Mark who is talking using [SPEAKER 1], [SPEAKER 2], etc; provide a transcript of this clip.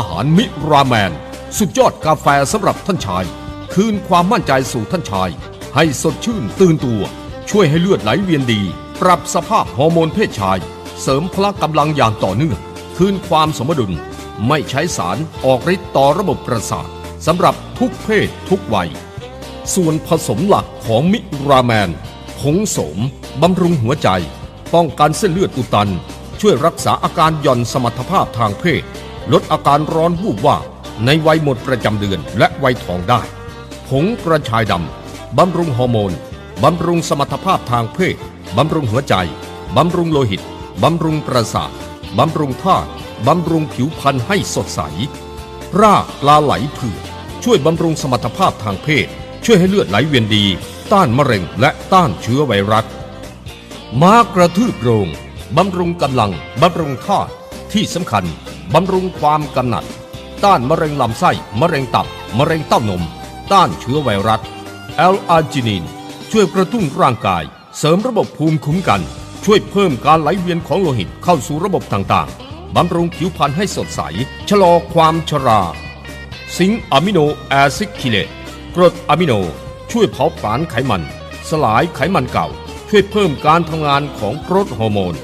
[SPEAKER 1] อาหารมิราแมน สุดยอดกาแฟสำหรับท่านชาย คืนความมั่นใจสู่ท่านชาย ให้สดชื่นตื่นตัว ช่วยให้เลือดไหลเวียนดี ปรับสภาพฮอร์โมนเพศชาย เสริมพละกำลังอย่างต่อเนื่อง คืนความสมดุล ไม่ใช้สารออกฤทธิ์ต่อระบบประสาทสำหรับทุกเพศทุกวัย ส่วนผสมหลักของมิราแมน ผงสมบำรุงหัวใจ ป้องกันเส้นเลือดอุดตัน ช่วยรักษาอาการหย่อนสมรรถภาพทางเพศ ลดอาการร้อนวูบว่าในวัยหมดประจำเดือนและวัยทองได้ ผงกระชายดำ บำรุงฮอร์โมน บำรุงสมรรถภาพทางเพศ บำรุงหัวใจ บำรุงโลหิต บำรุงประสาท บำรุงธาตุ บำรุงผิวพรรณให้สดใส รากปลาไหลเผือกช่วยบำรุงสมรรถภาพทางเพศ ช่วยให้เลือดไหลเวียนดี ต้านมะเร็งและต้านเชื้อไวรัส ม้ากระทืบโรง บำรุงกำลัง บำรุงธาตุที่สำคัญ บำรุงความกำหนัด ต้านมะเร็งลำไส้ มะเร็งตับ มะเร็งเต้านม ต้านเชื้อไวรัสแอลอาร์จินิน ช่วยกระตุ้นร่างกาย เสริมระบบภูมิคุ้มกัน ช่วยเพิ่มการไหลเวียนของโลหิตเข้าสู่ระบบต่างๆ บำรุงผิวพรรณให้สดใส ชะลอความชรา ซิงอะมิโนแอซิคิเลตกรดอะมิโน ช่วยเผาผลาญไขมัน สลายไขมันเก่า ช่วยเพิ่มการทำงานของกรดฮอร์โมน